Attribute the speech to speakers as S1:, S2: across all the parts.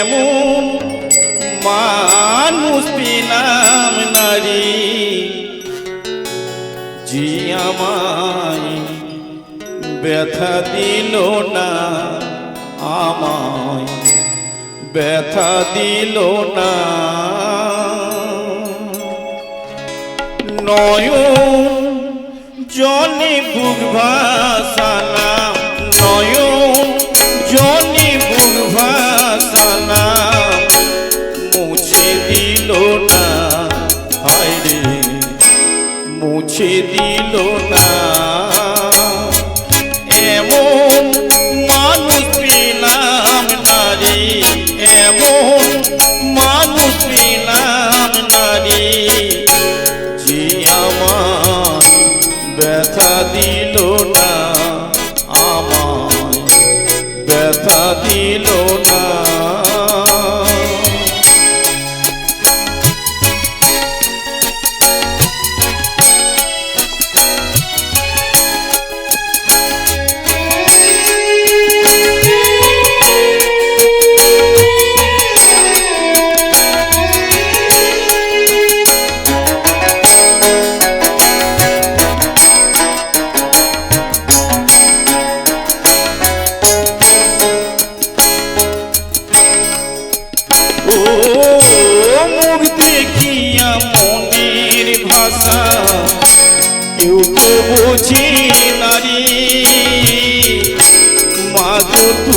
S1: এমন মানুষ পেলাম নারী জি আমায় ব্যথা দিল না, আমায় ব্যথা দিল না। নয়ন জলে বুক ভাসালাম নয়ন দিল না, হায় রে, মুছে দিল না। এমন মানুষ পেলাম না রে, এমন মানুষ পেলাম না রে, যে আমার ব্যথা দিল না আমার ব্যথা দিল না।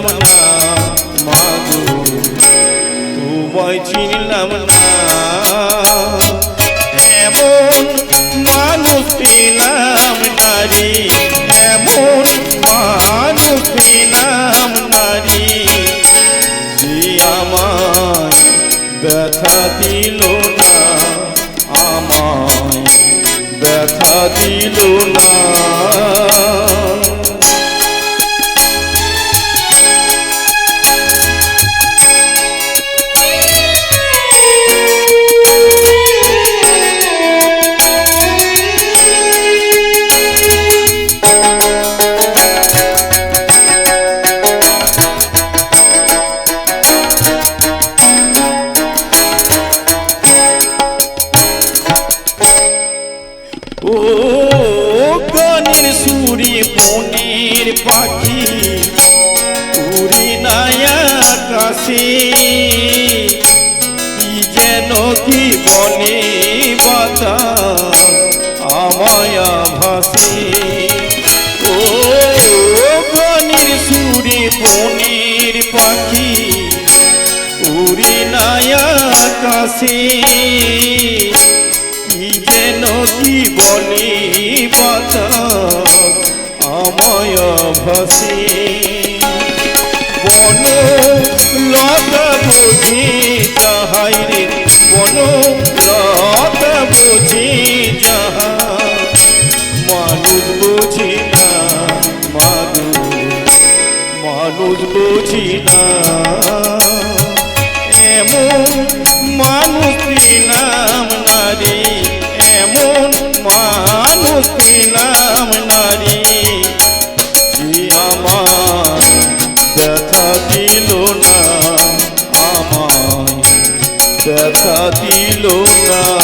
S1: ছিলাম না মাগো তোমায় চিনলাম না। এমন মানুষ নারী, এমন মানুষ পেলাম নারী ব্যথা দিল। পাখি, উড়ি নায়া কাছে কি যেন কি বলে বাতাস আমায়া ভাসে ও গানের সুরে বনের পাখি, উড়ি নায়া কাছে কি যেন কি বাতাস আমায় ভাসে বন লতা বুঝি যাহাই রে, বন লতা বুঝি যাহা মানুষ বুঝি না মানুষ মানুষ বুঝি না এমন মানুষ পেলাম নারী, এমন মানুষ নাম নারী। সাথী লোকা।